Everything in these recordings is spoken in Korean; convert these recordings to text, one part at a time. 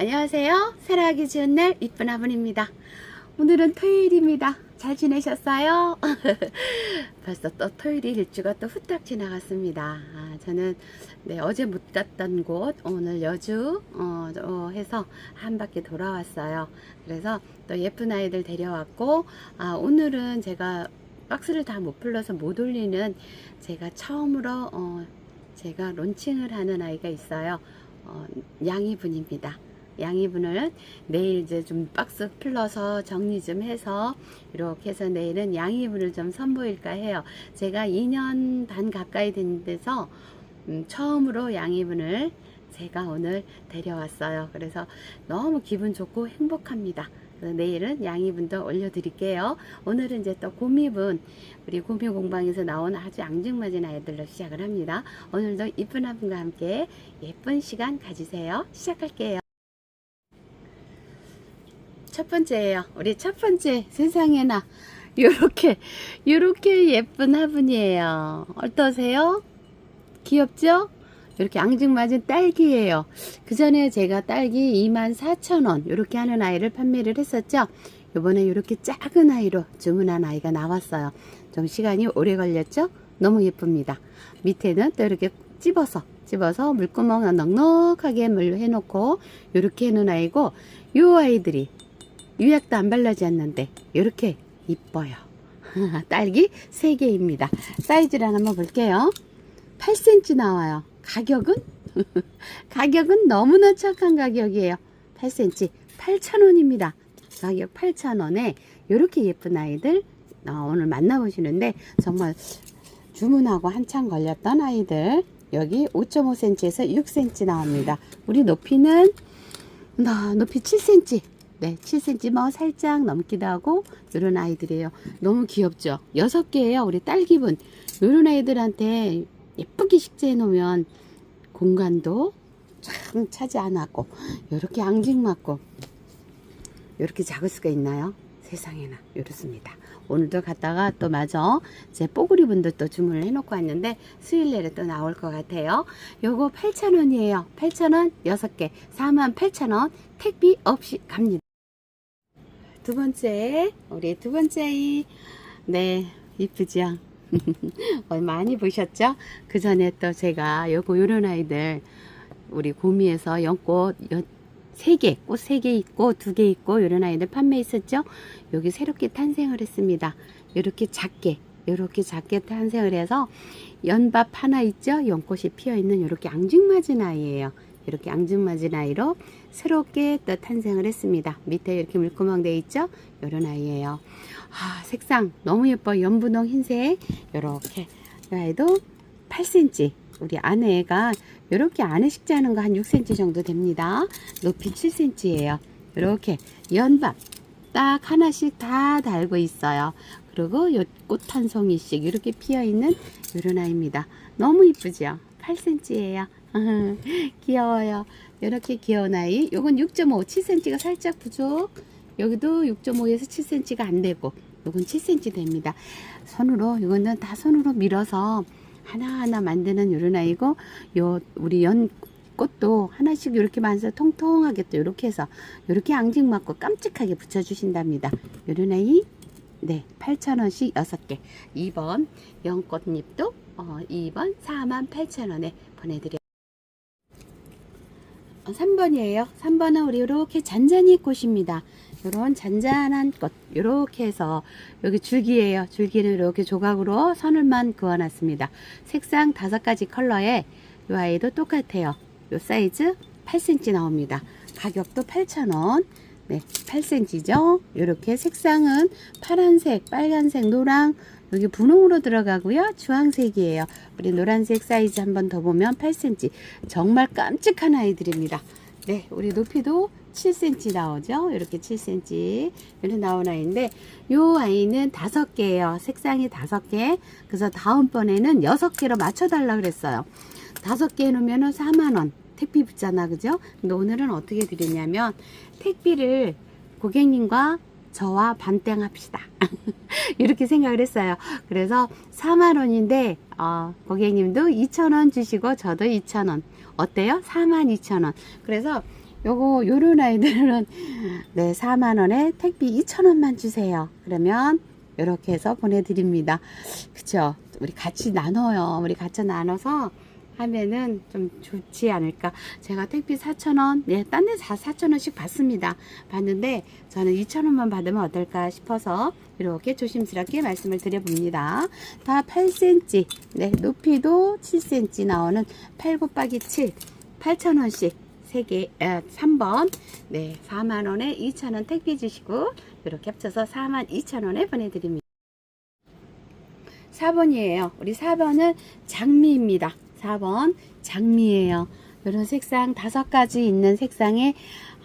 안녕하세요. 살아가기 좋은 날 이쁜 아분입니다. 오늘은 토요일입니다. 잘 지내셨어요? 벌써 또 토요일이 일주가 또 후딱 지나갔습니다. 아, 저는 네, 어제 못 갔던 곳 오늘 여주 어, 어, 해서 한 바퀴 돌아왔어요. 그래서 또 예쁜 아이들 데려왔고 아, 오늘은 제가 박스를 다 못 풀러서 못 올리는 제가 처음으로 어, 제가 론칭을 하는 아이가 있어요. 어, 양이분입니다. 양이분을 내일 이제 좀 박스 풀러서 정리 좀 해서 이렇게 해서 내일은 양이분을 좀 선보일까 해요. 제가 2년 반 가까이 된 데서 음, 처음으로 양이분을 제가 오늘 데려왔어요. 그래서 너무 기분 좋고 행복합니다. 내일은 양이분도 올려드릴게요. 오늘은 이제 또 고미분, 우리 고미 공방에서 나온 아주 앙증맞은 아이들로 시작을 합니다. 오늘도 이쁜 아분과 함께 예쁜 시간 가지세요. 시작할게요. 첫 번째예요. 우리 첫 번째 세상에나 요렇게 요렇게 예쁜 화분이에요. 어떠세요? 귀엽죠? 이렇게 앙증맞은 딸기예요. 그 전에 제가 딸기 24,000원 이렇게 하는 아이를 판매를 했었죠. 요번에 이렇게 작은 아이로 주문한 아이가 나왔어요. 좀 시간이 오래 걸렸죠? 너무 예쁩니다. 밑에는 또 이렇게 찝어서 찝어서 물구멍 넉넉하게 물로 해놓고 이렇게 해놓은 아이고 요 아이들이 유약도 안 발라지 않는데 이렇게 이뻐요. 딸기 3개입니다. 사이즈를 한번 볼게요. 8cm 나와요. 가격은? 가격은 너무나 착한 가격이에요. 8cm 8,000원입니다. 가격 8,000원에 이렇게 예쁜 아이들 어, 오늘 만나보시는데 정말 주문하고 한참 걸렸던 아이들 여기 5.5cm에서 6cm 나옵니다. 우리 높이는 나 높이 7cm 네, 7cm 뭐 살짝 넘기도 하고 이런 아이들이에요. 너무 귀엽죠? 여섯 개예요. 우리 딸 기분. 이런 아이들한테 예쁘게 식재해 놓으면 공간도 참 차지 안 하고 이렇게 앙증 맞고 이렇게 작을 수가 있나요? 세상에나 이렇습니다. 오늘도 갔다가 또 마저 제 뽀글이 분도 또 주문을 해놓고 왔는데 수요일 내에 또 나올 것 같아요. 요거 8,000원이에요. 8,000원 6개 48,000원 택비 없이 갑니다. 두 번째 우리 두 번째 아이 네 이쁘죠? 어, 많이 보셨죠? 그 전에 또 제가 요거 요런 아이들 우리 고미에서 연꽃 연, 3개, 꽃 3개 있고 2개 있고 요런 아이들 판매했었죠? 여기 새롭게 탄생을 했습니다. 이렇게 작게 이렇게 작게 탄생을 해서 연밥 하나 있죠? 연꽃이 피어 있는 이렇게 앙증맞은 아이예요. 이렇게 앙증맞은 아이로 새롭게 또 탄생을 했습니다. 밑에 이렇게 물구멍 돼 있죠? 이런 아이예요. 아, 색상 너무 예뻐. 연분홍 흰색. 이렇게 이 아이도 8cm. 우리 아내가 이렇게 안에 식재하는 거 한 6cm 정도 됩니다. 높이 7cm예요. 이렇게 연밥 딱 하나씩 다 달고 있어요. 그리고 요 꽃 한 송이씩 이렇게 피어 있는 이런 아이입니다. 너무 이쁘죠? 8cm예요. 귀여워요. 이렇게 귀여운 아이. 요건 6.5, 7cm가 살짝 부족. 여기도 6.5에서 7cm가 안 되고, 요건 7cm 됩니다. 손으로, 이거는 다 손으로 밀어서 하나하나 만드는 요런 아이고, 요, 우리 연 꽃도 하나씩 이렇게 만서 통통하게 또 이렇게 해서 이렇게 앙증 맞고 깜찍하게 붙여주신답니다. 요런 아이, 네, 8,000원씩 6개. 2번 연꽃잎도 어, 2번 48,000원에 보내드려요. 3번이에요. 3번은 우리 이렇게 잔잔이 꽃입니다. 이런 잔잔한 꽃 이렇게 해서 여기 줄기예요. 줄기는 이렇게 조각으로 선을만 그어놨습니다. 색상 다섯 가지 컬러에 이 아이도 똑같아요. 이 사이즈 8cm 나옵니다. 가격도 8,000원. 네, 8cm죠. 이렇게 색상은 파란색, 빨간색, 노랑, 여기 분홍으로 들어가고요. 주황색이에요. 우리 노란색 사이즈 한 번 더 보면 8cm. 정말 깜찍한 아이들입니다. 네, 우리 높이도 7cm 나오죠. 이렇게 7cm. 이렇게 나온 아이인데, 요 아이는 다섯 개예요. 색상이 다섯 개. 그래서 다음번에는 여섯 개로 맞춰달라 그랬어요. 다섯 개 해놓으면 4만원. 택비 붙잖아. 그죠? 근데 오늘은 어떻게 드리냐면, 택비를 고객님과 저와 반땡 합시다. 이렇게 생각을 했어요. 그래서 4만원인데, 어, 고객님도 2천원 주시고, 저도 2천원. 어때요? 42,000원. 그래서 요거 요런 아이들은 네 4만원에 택비 2천원만 주세요 그러면 이렇게 해서 보내드립니다 그쵸 우리 같이 나눠요 우리 같이 나눠서 하면은 좀 좋지 않을까 제가 택비 4천원 네, 딴데 다 4천원씩 받습니다 받는데 저는 2천원만 받으면 어떨까 싶어서 이렇게 조심스럽게 말씀을 드려봅니다 다 8cm 네 높이도 7cm 나오는 8 곱하기 7 8천원씩 3개, 아, 3번, 네, 4만원에 2천원 택배 주시고, 이렇게 합쳐서 4만 2천원에 보내드립니다. 4번이에요. 우리 4번은 장미입니다. 4번 장미예요. 이런 색상 다섯 가지 있는 색상에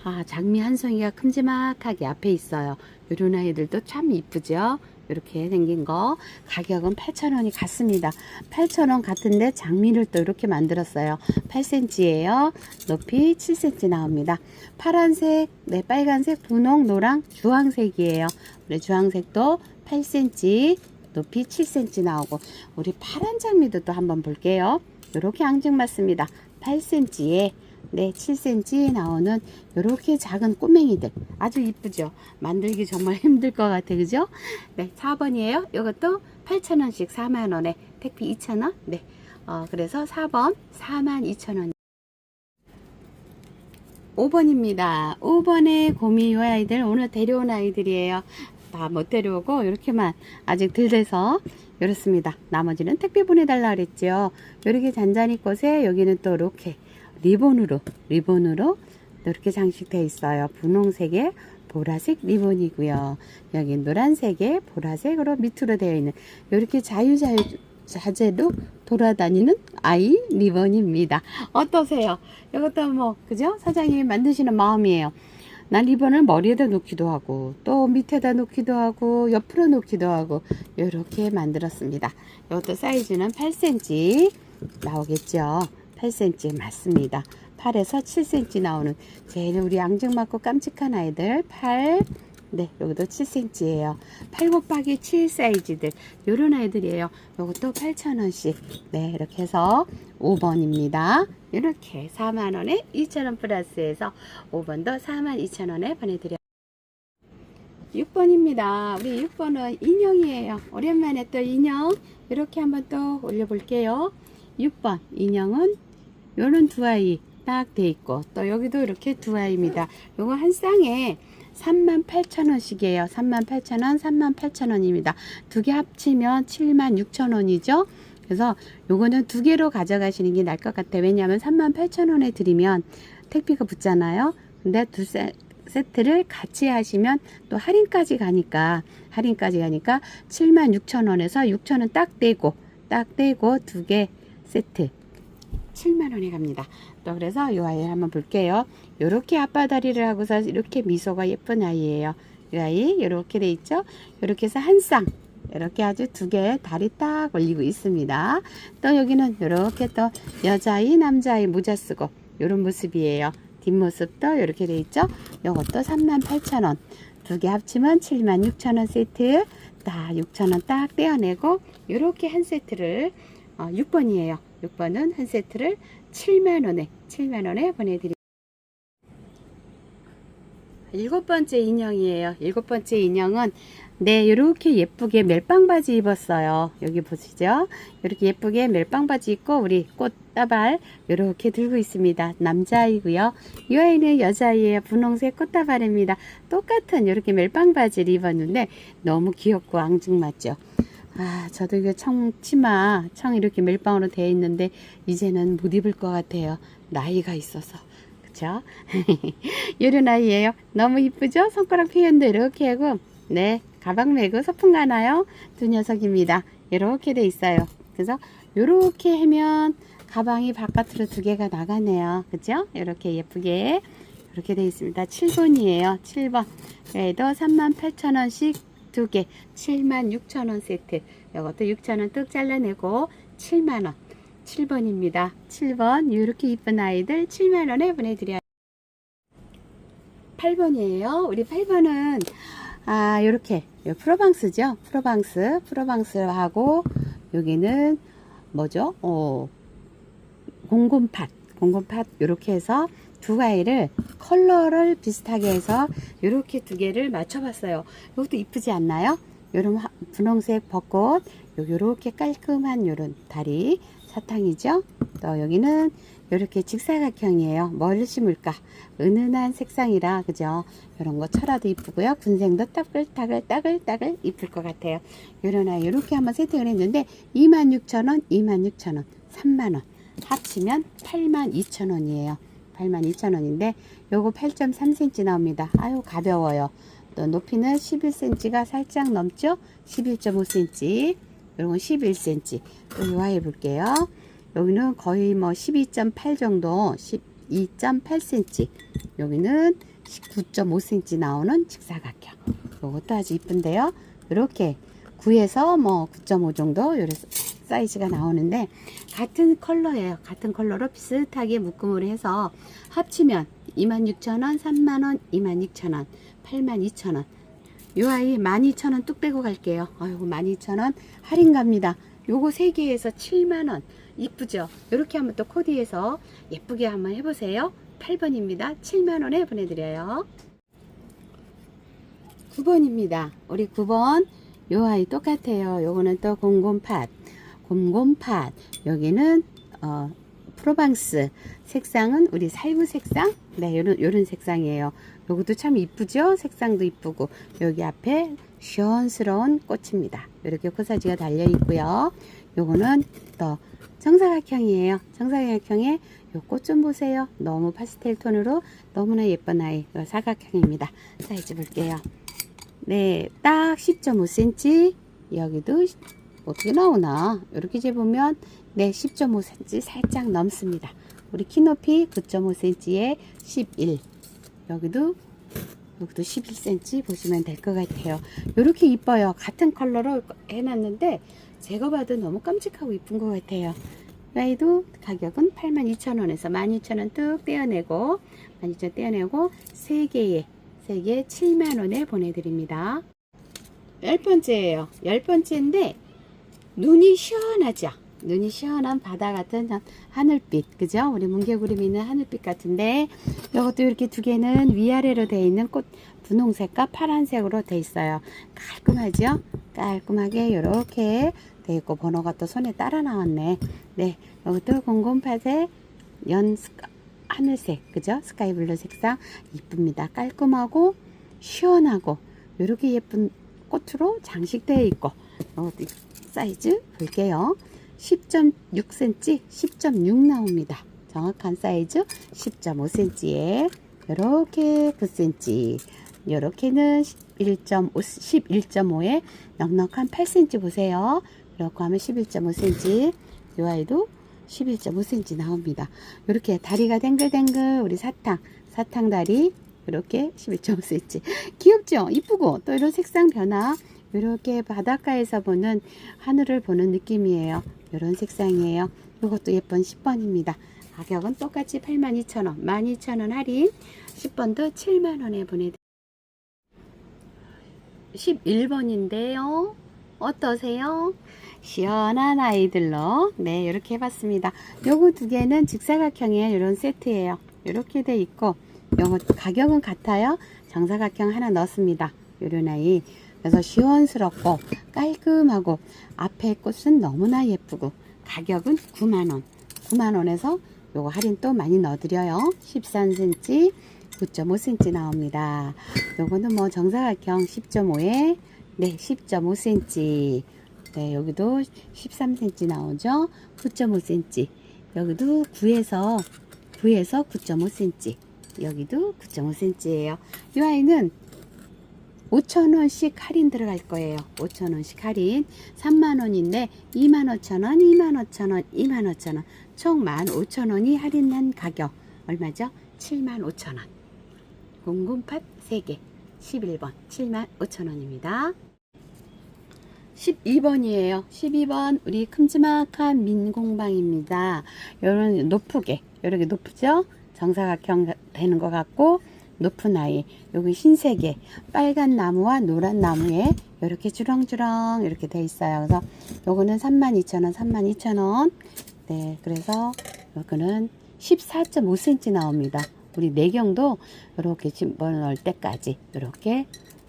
아, 장미 한 송이가 큼지막하게 앞에 있어요. 이런 아이들도 참 이쁘죠? 이렇게 생긴 거 가격은 8,000원이 같습니다. 8,000원 같은데 장미를 또 이렇게 만들었어요. 8cm예요. 높이 7cm 나옵니다. 파란색, 네, 빨간색, 분홍, 노랑, 주황색이에요. 우리 주황색도 8cm, 높이 7cm 나오고 우리 파란 장미도 또 한번 볼게요. 이렇게 앙증 맞습니다. 8cm에 네, 7cm 나오는 이렇게 작은 꼬맹이들 아주 이쁘죠? 만들기 정말 힘들 것 같아 그죠? 네, 4번이에요. 이것도 8,000원씩 4만원에 택비 2,000원 네, 어, 그래서 4번 42,000원 5번입니다. 5번의 고미 요 아이들 오늘 데려온 아이들이에요. 다 못 데려오고 이렇게만 아직 덜 돼서 이렇습니다. 나머지는 택배 보내달라 그랬죠. 이렇게 잔잔히 꽃에 여기는 또 이렇게 리본으로 리본으로 이렇게 장식되어 있어요. 분홍색에 보라색 리본이고요. 여기 노란색에 보라색으로 밑으로 되어 있는 이렇게 자유자유 자재로 돌아다니는 아이 리본입니다. 어떠세요? 이것도 뭐 그죠? 사장님이 만드시는 마음이에요. 난 리본을 머리에다 놓기도 하고 또 밑에다 놓기도 하고 옆으로 놓기도 하고 이렇게 만들었습니다. 이것도 사이즈는 8cm 나오겠죠. 8cm 맞습니다. 8에서 7cm 나오는 제일 우리 앙증맞고 깜찍한 아이들 8 네, 여기도 7cm예요. 8 곱하기 7 사이즈들. 요런 아이들이에요. 요것도 8,000원씩. 네, 이렇게 해서 5번입니다. 이렇게 4만원에 2,000원 플러스해서 5번도 42,000원에 보내드려요. 6번입니다. 우리 6번은 인형이에요. 오랜만에 또 인형. 이렇게 한번 또 올려볼게요. 6번 인형은 요런 두 아이 딱 돼 있고 또 여기도 이렇게 두 아이입니다. 요거 한 쌍에 38,000원씩이에요. 38,000원, 38,000원입니다. 두 개 합치면 76,000원이죠. 그래서 요거는 두 개로 가져가시는 게 나을 것 같아요. 왜냐하면 38,000원에 드리면 택배가 붙잖아요. 근데 두 세, 세트를 같이 하시면 또 할인까지 가니까 할인까지 가니까 76,000원에서 6,000원 딱 떼고 딱 떼고 두 개 세트 7만원에 갑니다. 또 그래서 이 아이 한번 볼게요. 요렇게 앞바다리를 하고서 이렇게 미소가 예쁜 아이예요. 이 아이 이렇게 돼 있죠. 이렇게 해서 한 쌍 이렇게 아주 두개 다리 딱 올리고 있습니다. 또 여기는 이렇게 또 여자아이 남자아이 모자 쓰고 이런 모습이에요. 뒷모습도 이렇게 돼 있죠. 요것도 38,000원 두 개 합치면 76,000원 세트 딱 6,000원 딱 떼어내고 이렇게 한 세트를 어, 6번이에요. 6번은 한 세트를 7만원에 7만원에 보내드립니다. 일곱 번째 인형이에요. 일곱 번째 인형은 네 이렇게 예쁘게 멜빵 바지 입었어요. 여기 보시죠. 이렇게 예쁘게 멜빵 바지 입고 우리 꽃다발 이렇게 들고 있습니다. 남자아이고요. 이 아이는 여자아이예요. 분홍색 꽃다발입니다. 똑같은 이렇게 멜빵 바지를 입었는데 너무 귀엽고 앙증맞죠. 아, 저도 이거 청 치마, 청 이렇게 멜빵으로 되어 있는데 이제는 못 입을 것 같아요. 나이가 있어서. 그쵸? 요런 아이예요. 너무 이쁘죠? 손가락 표현도 이렇게 하고, 네, 가방 메고 소풍 가나요? 두 녀석입니다. 이렇게 돼 있어요. 그래서 요렇게 하면 가방이 바깥으로 두 개가 나가네요. 그죠? 이렇게 예쁘게 이렇게 돼 있습니다. 7번이에요. 7번. 그래도 38,000원씩 두 개, 76,000원 세트. 이것도 6,000원 뚝 잘라내고 7만원. 7번입니다. 7번. 이렇게 이쁜 아이들 7만원에 보내드려요. 8번이에요. 우리 8번은, 아, 요렇게. 요 프로방스죠? 프로방스. 프로방스하고, 여기는, 뭐죠? 어, 공곰팥. 공곰팥. 요렇게 해서 두 가위를 컬러를 비슷하게 해서 이렇게 두 개를 맞춰봤어요. 이것도 이쁘지 않나요? 요런 화- 분홍색 벚꽃, 요- 요렇게 깔끔한 요런 다리 사탕이죠. 또 여기는 이렇게 직사각형이에요. 뭘 심을까? 은은한 색상이라 그죠? 이런 거 철화도 이쁘고요. 군생도 따글따글 따글따글 이쁠 것 같아요. 요런 아이 이렇게 한번 세팅을 했는데 26,000원, 26,000원, 3만원 합치면 82,000원이에요. 82,000원인데 요거 8.3cm 나옵니다. 아유 가벼워요. 또 높이는 11cm가 살짝 넘죠? 11.5cm 요건 11cm 또 요하해 볼게요. 여기는 거의 뭐 12.8 정도 12.8cm 여기는 9.5cm 나오는 직사각형 요것도 아주 이쁜데요. 이렇게 9에서 뭐 9.5 정도 요래 사이즈가 나오는데 같은 컬러예요. 같은 컬러로 비슷하게 묶음을 해서 합치면 26,000원, 3만원, 26,000원, 82,000원. 요 아이 12,000원 뚝 빼고 갈게요. 아이고 12,000원 할인 갑니다. 요거 3개에서 7만원. 이쁘죠? 요렇게 한번 또 코디해서 예쁘게 한번 해보세요. 8번입니다. 7만원에 보내드려요. 9번입니다. 우리 9번 요 아이 똑같아요. 요거는 또곰 곰팥. 곰곰팥. 여기는 어, 프로방스. 색상은 우리 살구 색상. 네, 요런 요런 색상이에요. 요것도 참 이쁘죠? 색상도 이쁘고 여기 앞에 시원스러운 꽃입니다. 이렇게 코사지가 달려 있고요. 요거는 또 정사각형이에요. 정사각형에 요 꽃 좀 보세요. 너무 파스텔 톤으로 너무나 예쁜 아이. 요 사각형입니다. 사이즈 볼게요. 네, 딱 10.5cm. 여기도 시- 어떻게 나오나? 이렇게 재보면 네, 10.5cm 살짝 넘습니다. 우리 키 높이 9.5cm에 11. 여기도 여기도 11cm 보시면 될 것 같아요. 이렇게 이뻐요. 같은 컬러로 해놨는데 제가 봐도 너무 깜찍하고 이쁜 것 같아요. 라이도 가격은 82,000원에서 12,000원 뚝 떼어내고 12,000원 떼어내고 3개에 3개 7만원에 보내드립니다. 열 번째예요. 열 번째인데 눈이 시원하죠. 눈이 시원한 바다 같은 저 하늘빛, 그죠? 우리 뭉게구름 있는 하늘빛 같은데 이것도 이렇게 두 개는 위아래로 되어 있는 꽃 분홍색과 파란색으로 되어 있어요. 깔끔하죠? 깔끔하게 이렇게 되어 있고 번호가 또 손에 따라 나왔네. 네, 이것도 공공팥의 연 스카, 하늘색, 그죠? 스카이블루 색상 이쁩니다. 깔끔하고 시원하고 이렇게 예쁜 꽃으로 장식되어 있고 사이즈 볼게요. 10.6cm, 10.6 나옵니다. 정확한 사이즈 10.5cm에 이렇게 9cm, 이렇게는 11.5, 11.5에 넉넉한 8cm 보세요. 이렇게 하면 11.5cm, 이 아이도 11.5cm 나옵니다. 이렇게 다리가 댕글댕글 우리 사탕, 사탕 다리 이렇게 11.5cm 귀엽죠? 이쁘고 또 이런 색상 변화 이렇게 바닷가에서 보는 하늘을 보는 느낌이에요. 이런 색상이에요. 이것도 예쁜 10번입니다. 가격은 똑같이 82,000원, 12,000원 할인, 10번도 7만원에 보내드립니다. 11번인데요. 어떠세요? 시원한 아이들로 네 이렇게 해봤습니다. 요거 두 개는 직사각형의 이런 세트예요. 이렇게 돼 있고 요거 가격은 같아요. 정사각형 하나 넣습니다. 요런 아이 그래서 시원스럽고 깔끔하고 앞에 꽃은 너무나 예쁘고 가격은 9만원. 9만원에서 요거 할인 또 많이 넣어드려요. 13cm 9.5cm 나옵니다. 요거는 뭐 정사각형 10.5에 네 10.5cm 네 여기도 13cm 나오죠? 9.5cm 여기도 9에서 9에서 9.5cm 여기도 9.5cm예요. 이 아이는 5천원씩 할인 들어갈 거예요. 5천원씩 할인. 3만원인데 25,000원, 25,000원, 25,000원. 총 15,000원이 할인한 가격. 얼마죠? 75,000원. 공군팥 3개. 11번. 75,000원입니다. 12번이에요. 12번 우리 큼지막한 민공방입니다. 요런 높게 요렇게 높죠? 정사각형 되는 것 같고 높은 아이 여기 흰색에 빨간 나무와 노란 나무에 이렇게 주렁주렁 이렇게 돼 있어요. 그래서 요거는 32,000원, 32,000원. 네, 그래서 요거는 14.5cm 나옵니다. 우리 내경도 이렇게 집어넣을 때까지 이렇게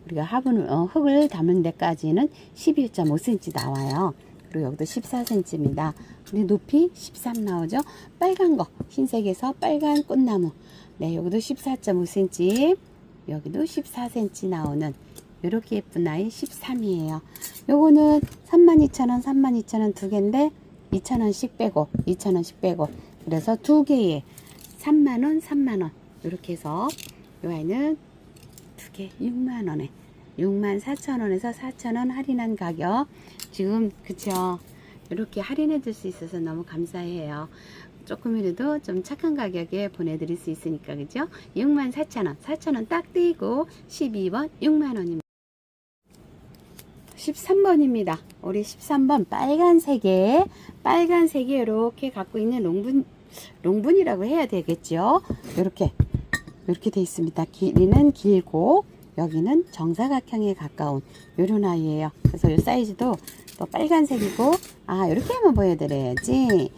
우리가 화분을 어, 흙을 담은 데까지는 11.5cm 나와요. 그리고 여기도 14cm입니다. 우리 높이 13 나오죠? 빨간 거 흰색에서 빨간 꽃나무 네 여기도 14.5cm 여기도 14cm 나오는 이렇게 예쁜 아이 13이에요. 요거는 32,000원 32,000원 두 개인데 2,000원씩 빼고 2,000원씩 빼고. 그래서 두 개에 3만원 3만원. 이렇게 해서 이 아이는 두 개 6만원에 6만 4천원에서 4천원 할인한 가격. 지금 그쵸? 이렇게 할인해 줄 수 있어서 너무 감사해요 조금이라도 좀 착한 가격에 보내드릴 수 있으니까 그죠? 6만 4천원. 4천원 딱 떼고 12번 6만원입니다. 13번입니다. 우리 13번 빨간색에 빨간색에 이렇게 갖고 있는 롱분 롱분이라고 해야 되겠죠? 이렇게 이렇게 돼 있습니다. 길이는 길고 여기는 정사각형에 가까운 요런 아이예요. 그래서 이 사이즈도 또 빨간색이고 아 이렇게 한번 보여드려야지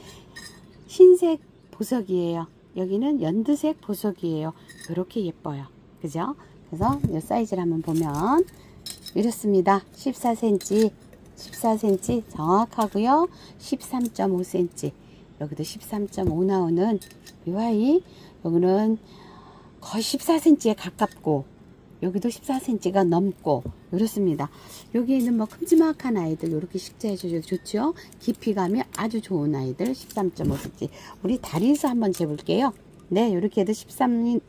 흰색 보석이에요. 여기는 연두색 보석이에요. 이렇게 예뻐요. 그죠? 그래서 이 사이즈를 한번 보면 이렇습니다. 14cm 14cm 정확하고요. 13.5cm 여기도 13.5 나오는 이 아이 여기는 거의 14cm에 가깝고 여기도 14cm가 넘고 이렇습니다. 여기에는 뭐 큼지막한 아이들 이렇게 식재해 주셔도 좋죠. 깊이감이 아주 좋은 아이들 13.5cm. 우리 다리에서 한번 재볼게요. 네, 이렇게 해도 13,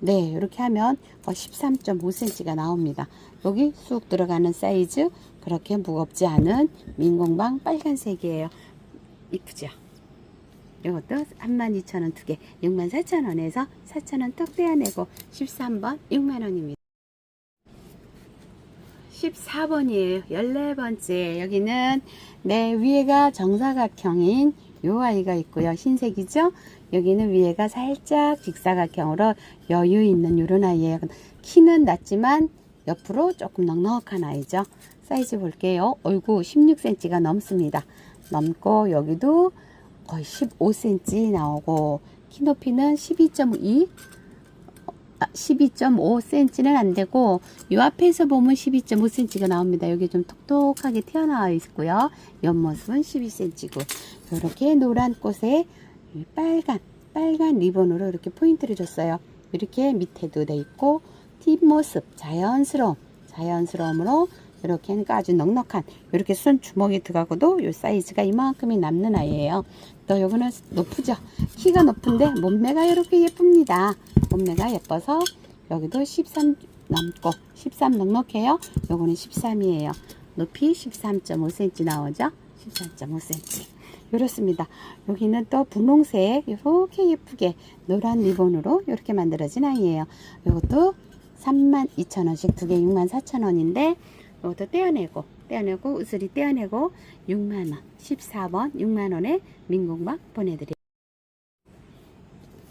네, 이렇게 하면 거의 13.5cm가 나옵니다. 여기 쑥 들어가는 사이즈 그렇게 무겁지 않은 민공방 빨간색이에요. 이쁘죠? 이것도 32,000원 두 개, 64,000원에서 4,000원 떡 떼어내고 13번 6만원입니다. 14번이에요. 14번째. 여기는 네, 위에가 정사각형인 요 아이가 있고요. 흰색이죠? 여기는 위에가 살짝 직사각형으로 여유 있는 요런 아이예요. 키는 낮지만 옆으로 조금 넉넉한 아이죠. 사이즈 볼게요. 얼굴 16cm가 넘습니다. 넘고 여기도 거의 15cm 나오고 키 높이는 12.2 12.5cm는 안 되고 이 앞에서 보면 12.5cm가 나옵니다. 여기 좀 톡톡하게 튀어나와 있고요. 옆모습은 12cm고 이렇게 노란 꽃에 이 빨간 빨간 리본으로 이렇게 포인트를 줬어요. 이렇게 밑에도 돼 있고 뒷모습 자연스러움 자연스러움으로 이렇게 아주 넉넉한 이렇게 손 주먹이 들어가고도 이 사이즈가 이만큼이 남는 아이예요. 또 요거는 높으죠. 키가 높은데 몸매가 이렇게 예쁩니다. 몸매가 예뻐서 여기도 13 넘고 13 넉넉해요. 요거는 13이에요. 높이 13.5cm 나오죠. 13.5cm. 이렇습니다. 여기는 또 분홍색 이렇게 예쁘게 노란 리본으로 이렇게 만들어진 아이예요. 이것도 32,000원씩 두 개 64,000원인데 이것도 떼어내고 떼어내고 우슬이 떼어내고 6만원 14번 6만원에 민공방 보내드려요.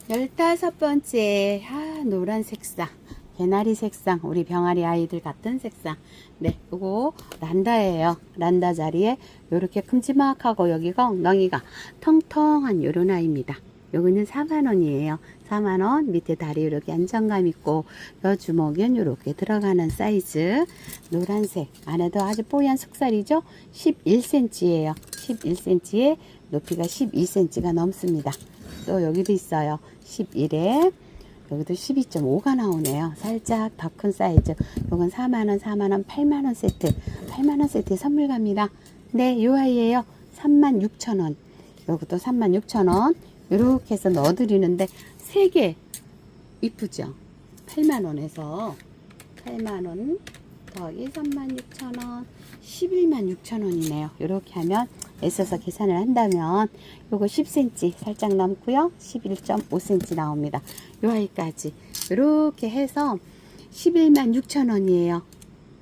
열다섯 번째 아 노란 색상 개나리 색상 우리 병아리 아이들 같은 색상. 네 요거 란다예요. 란다 자리에 요렇게 큼지막하고 여기가 엉덩이가 텅텅한 요런 아이입니다. 요거는 4만원이에요 4만원 밑에 다리 이렇게 안정감 있고 여 주먹은 이렇게 들어가는 사이즈. 노란색. 안에도 아주 뽀얀 속살이죠? 11cm예요. 11cm에 높이가 12cm가 넘습니다. 또 여기도 있어요. 11에. 여기도 12.5가 나오네요. 살짝 더 큰 사이즈. 요건 4만원 4만원 8만원 세트. 8만원 세트에 선물 갑니다. 네요 아이에요. 36,000원. 요것도 36,000원 이렇게 해서 넣어드리는데 3개 이쁘죠? 8만원에서 8만원 더하기 36,000원 116,000원이네요. 이렇게 하면 애써서 계산을 한다면 요거 10cm 살짝 넘고요. 11.5cm 나옵니다. 요 아이까지. 이렇게 해서 11만 6천원이에요.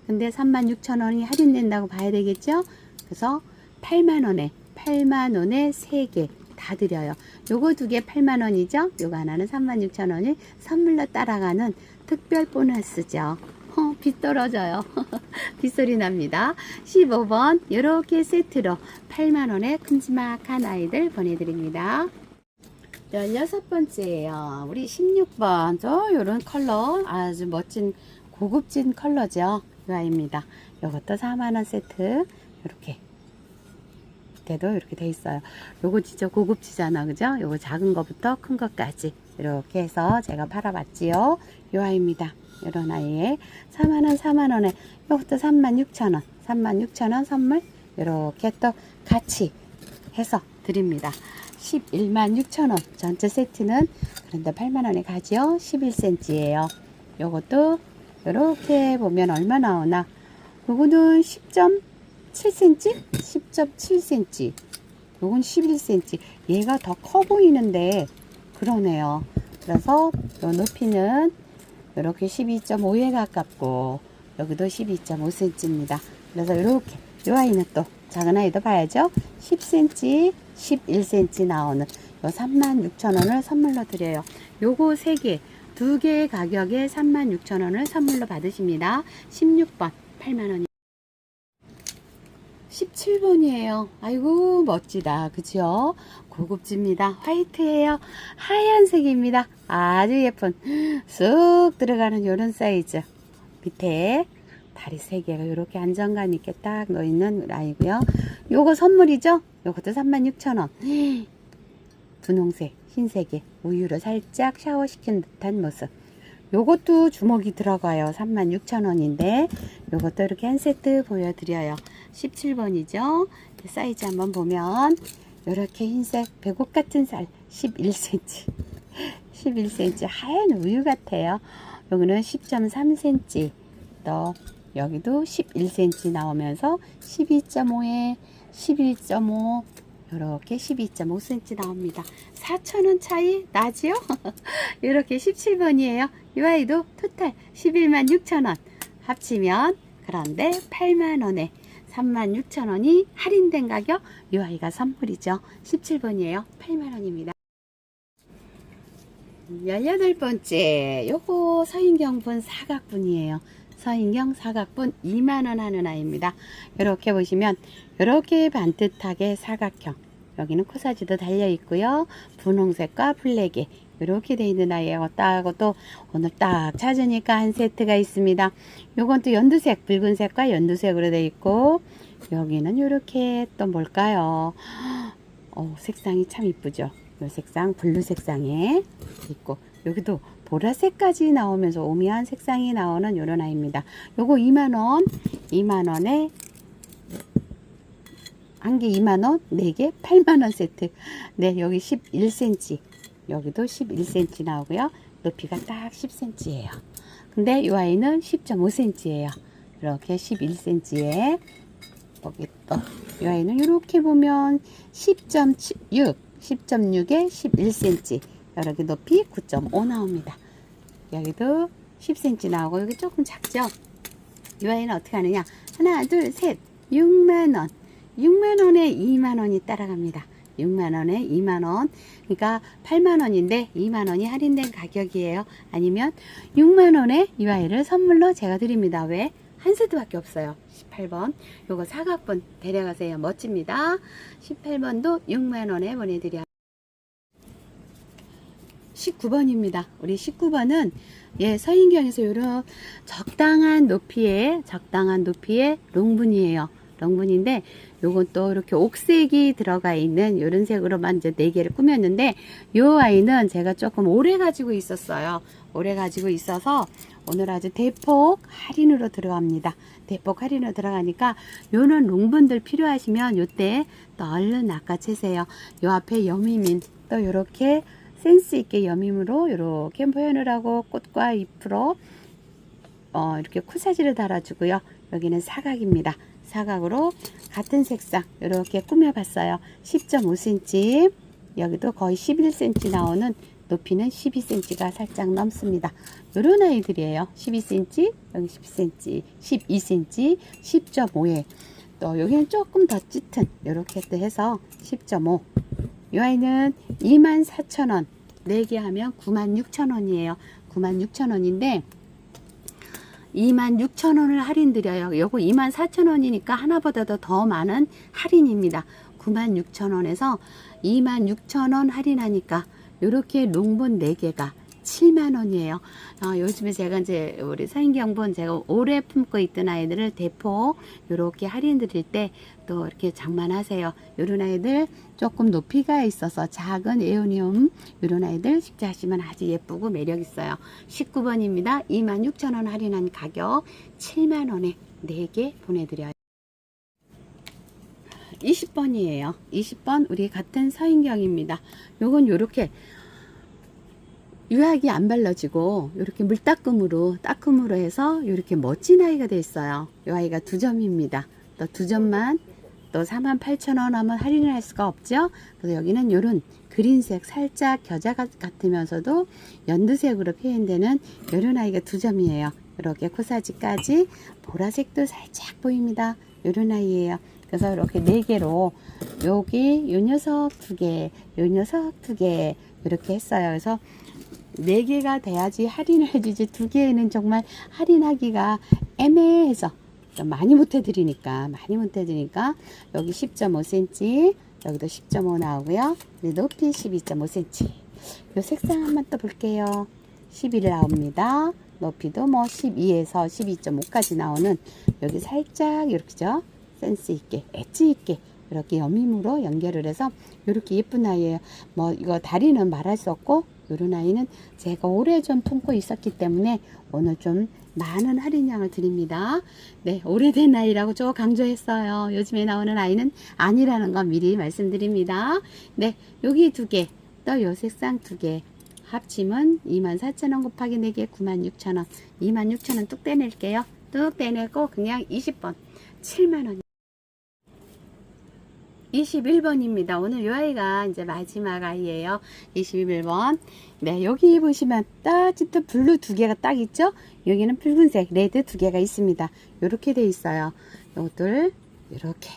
근데 3만 6천원이 할인된다고 봐야 되겠죠? 그래서 8만원에 8만원에 3개 다 드려요 요거 두 개 8만원이죠 요거 하나는 3만 6천원이 선물로 따라가는 특별 보너스죠 어, 빗 떨어져요. 빗소리 납니다. 15번 이렇게 세트로 8만원에 큼지막한 아이들 보내드립니다. 16번째예요. 우리 16번. 저 요런 컬러 아주 멋진 고급진 컬러죠. 이 아이입니다. 요것도 4만원 세트. 요렇게. 밑에도 이렇게 돼 있어요. 요거 진짜 고급지잖아. 그죠? 요거 작은 거부터 큰 것까지. 이렇게 해서 제가 팔아봤지요. 요 아이입니다. 요런 아이에 4만원, 4만원에 요것도 36,000원. 36,000원 선물. 이렇게 또 같이 해서 드립니다. 11만 6천원 전체 세트는 그런데 8만원에 가죠 11cm예요 요것도 이렇게 보면 얼마 나오나 요거는 10.7cm 10.7cm 요건 11cm 얘가 더 커 보이는데 그러네요. 그래서 요 높이는 이렇게 12.5에 가깝고 여기도 12.5cm입니다. 그래서 이렇게 요 아이는 또 작은 아이도 봐야죠. 10cm 11cm 나오는 요 36,000원을 선물로 드려요. 요거 3개, 2개의 가격에 36,000원을 선물로 받으십니다. 16번 8만원 이 17번이에요. 아이고 멋지다. 그죠? 고급집니다. 화이트예요. 하얀색입니다. 아주 예쁜 쑥 들어가는 요런 사이즈 밑에 다리 세 개가 이렇게 안정감 있게 딱 놓이는 아이고요. 요거 선물이죠? 요것도 36,000원. 분홍색, 흰색에 우유를 살짝 샤워시킨 듯한 모습. 요것도 주먹이 들어가요. 36,000원인데 요것도 이렇게 한 세트 보여드려요. 17번이죠. 사이즈 한번 보면 이렇게 흰색 배곡 같은 살 11cm 11cm 하얀 우유 같아요. 요거는 10.3cm 또 여기도 11cm 나오면서 12.5에 11.5 이렇게 12.5cm 나옵니다. 4,000원 차이 나지요? 이렇게 17번이에요. 이 아이도 토탈 11만 6천원 합치면 그런데 8만원에 3만 6천원이 할인된 가격 이 아이가 선물이죠. 17번이에요. 8만원입니다. 18번째 요거 서인경분 사각분이에요. 서인경 사각분 2만원 하는 아이입니다. 이렇게 보시면 이렇게 반듯하게 사각형 여기는 코사지도 달려 있고요. 분홍색과 블랙에 이렇게 돼 있는 아이예요. 딱 하고 또 오늘 딱 찾으니까 한 세트가 있습니다. 요건 또 연두색, 붉은색과 연두색으로 돼 있고 여기는 이렇게 또 뭘까요? 어, 색상이 참 이쁘죠. 요 색상 블루 색상에 있고 여기도 보라색까지 나오면서 오묘한 색상이 나오는 요런 아이입니다. 요거 2만원 2만원에 한 개 2만원 4개 8만원 세트 네 여기 11cm 여기도 11cm 나오고요 높이가 딱 10cm예요 근데 이 아이는 10.5cm예요 이렇게 11cm에 여기 또이 아이는 이렇게 보면 10.6 10.6에 11cm 여기 높이 9.5 나옵니다. 여기도 10cm 나오고 여기 조금 작죠? 이 아이는 어떻게 하느냐? 하나, 둘, 셋, 6만원. 6만원에 2만원이 따라갑니다. 6만원에 2만원. 그러니까 8만원인데 2만원이 할인된 가격이에요. 아니면 6만원에 이 아이를 선물로 제가 드립니다. 왜? 한 세트밖에 없어요. 18번. 요거 사각분 데려가세요. 멋집니다. 18번도 6만원에 보내드려요. 19번입니다. 우리 19번은 예, 서인경에서 이런 적당한 높이의 적당한 높이의 롱분이에요. 롱분인데 요건 또 이렇게 옥색이 들어가 있는 이런 색으로만 이제 네 개를 꾸몄는데 요 아이는 제가 조금 오래 가지고 있었어요. 오래 가지고 있어서 오늘 아주 대폭 할인으로 들어갑니다. 대폭 할인으로 들어가니까 요는 롱분들 필요하시면 요때 또 얼른 낚아채세요. 요 앞에 여미민 또 요렇게 센스 있게 여밈으로 이렇게 표현을 하고 꽃과 잎으로 어, 이렇게 쿠사지를 달아주고요. 여기는 사각입니다. 사각으로 같은 색상 이렇게 꾸며봤어요. 10.5cm 여기도 거의 11cm 나오는 높이는 12cm가 살짝 넘습니다. 이런 아이들이에요. 12cm, 여기 10cm, 12cm, 10.5에 또 여기는 조금 더 짙은 이렇게 또 해서 10.5. 이 아이는 24,000원. 4개 하면 96,000원이에요. 96,000원인데 26,000원을 할인 드려요. 요거 24,000원이니까 하나보다도 더 많은 할인입니다. 96,000원에서 26,000원 할인하니까 요렇게 롱본 4개가 7만 원이에요. 어, 요즘에 제가 이제 우리 서인경분 제가 오래 품고 있던 아이들을 대폭 요렇게 할인 드릴 때 또 이렇게 장만하세요. 요런 아이들 조금 높이가 있어서 작은 에오니움 요런 아이들 식재하시면 아주 예쁘고 매력 있어요. 19번입니다. 26,000원 할인한 가격 7만 원에 4개 보내드려요. 20번이에요. 20번 우리 같은 서인경입니다. 요건 요렇게 유약이 안 발라지고 이렇게 물닦음으로 따끔으로 해서 이렇게 멋진 아이가 돼 있어요. 이 아이가 두 점입니다. 또 두 점만 또 48,000원 하면 할인을 할 수가 없죠. 그래서 여기는 이런 그린색 살짝 겨자 같- 같으면서도 연두색으로 표현되는 이런 아이가 두 점이에요. 이렇게 코사지까지 보라색도 살짝 보입니다. 이런 아이예요. 그래서 이렇게 네 개로 여기 요 녀석 두 개, 요 녀석 두 개 이렇게 했어요. 그래서 네 개가 돼야지 할인을 해주지 두 개는 정말 할인하기가 애매해서 좀 많이 못 해드리니까 많이 못 해드리니까 여기 10.5cm 여기도 10.5 나오고요. 네, 높이 12.5cm 요 색상 한번 또 볼게요. 11 나옵니다. 높이도 뭐 12에서 12.5까지 나오는 여기 살짝 이렇게죠? 센스 있게 엣지 있게 이렇게 여밈으로 연결을 해서 이렇게 예쁜 아이예요. 뭐 이거 다리는 말할 수 없고 요런 아이는 제가 오래 좀 품고 있었기 때문에 오늘 좀 많은 할인량을 드립니다. 네, 오래된 아이라고 좀 강조했어요. 요즘에 나오는 아이는 아니라는 거 미리 말씀드립니다. 네, 여기 두 개, 또 요 색상 두 개. 합치면 24,000원 곱하기 4개 96,000원. 26,000원 뚝 떼낼게요. 뚝 떼내고 그냥 20번 7만원. 21번입니다. 오늘 요 아이가 이제 마지막 아이예요. 21번. 네, 여기 보시면 따뜻한 블루 두 개가 딱 있죠? 여기는 붉은색, 레드 두 개가 있습니다. 요렇게 돼 있어요. 요것들, 요렇게.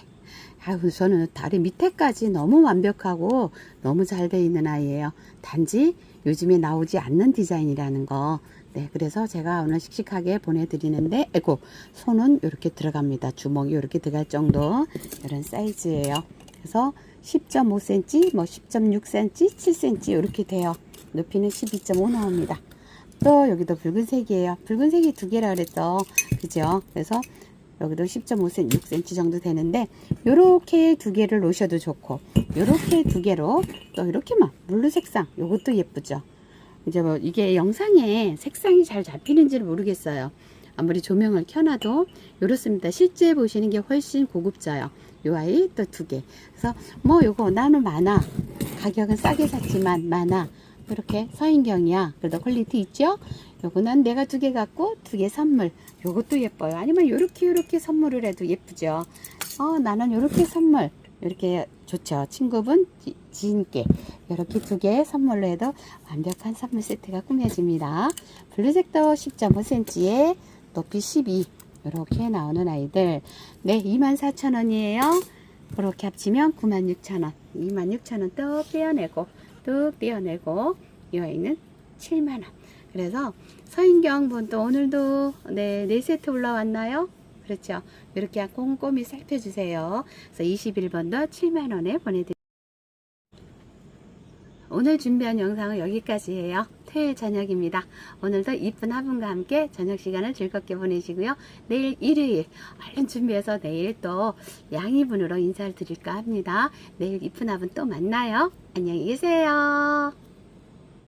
아유, 저는 다리 밑에까지 너무 완벽하고 너무 잘 돼 있는 아이예요. 단지 요즘에 나오지 않는 디자인이라는 거. 네, 그래서 제가 오늘 씩씩하게 보내드리는데, 에고, 손은 이렇게 들어갑니다. 주먹이 이렇게 들어갈 정도. 이런 사이즈예요. 그래서 10.5cm, 뭐 10.6cm, 7cm 이렇게 돼요. 높이는 12.5 나옵니다. 또 여기도 붉은색이에요. 붉은색이 두 개라 그랬죠. 그죠? 그래서 여기도 10.5cm, 6cm 정도 되는데 요렇게 두 개를 놓으셔도 좋고 요렇게 두 개로 또 이렇게만 물로 색상 요것도 예쁘죠. 이제 뭐 이게 영상에 색상이 잘 잡히는지를 모르겠어요. 아무리 조명을 켜놔도 이렇습니다. 실제 보시는 게 훨씬 고급져요. 요 아이 또 두 개. 그래서 뭐 요거 나는 많아. 가격은 싸게 샀지만 많아. 이렇게 서인경이야. 그래도 퀄리티 있죠? 요거는 내가 두 개 갖고 두 개 선물. 요것도 예뻐요. 아니면 요렇게 요렇게 선물을 해도 예쁘죠. 어, 나는 요렇게 선물. 이렇게 좋죠. 친구분, 지- 지인께 이렇게 두 개 선물로 해도 완벽한 선물 세트가 꾸며집니다. 블루색도 10.5cm에 높이 12 이렇게 나오는 아이들 네 24,000원이에요 그렇게 합치면 96,000원 26,000원 또 떼어내고 또 떼어내고 이 아이는 7만원 그래서 서인경 분도 오늘도 네, 네 세트 올라왔나요? 그렇죠. 이렇게 꼼꼼히 살펴주세요. 그래서 21번도 7만원에 보내드립니다. 오늘 준비한 영상은 여기까지예요. 토요일 저녁입니다. 오늘도 이쁜 화분과 함께 저녁 시간을 즐겁게 보내시고요. 내일 일요일 얼른 준비해서 내일 또 양이분으로 인사를 드릴까 합니다. 내일 이쁜 화분 또 만나요. 안녕히 계세요.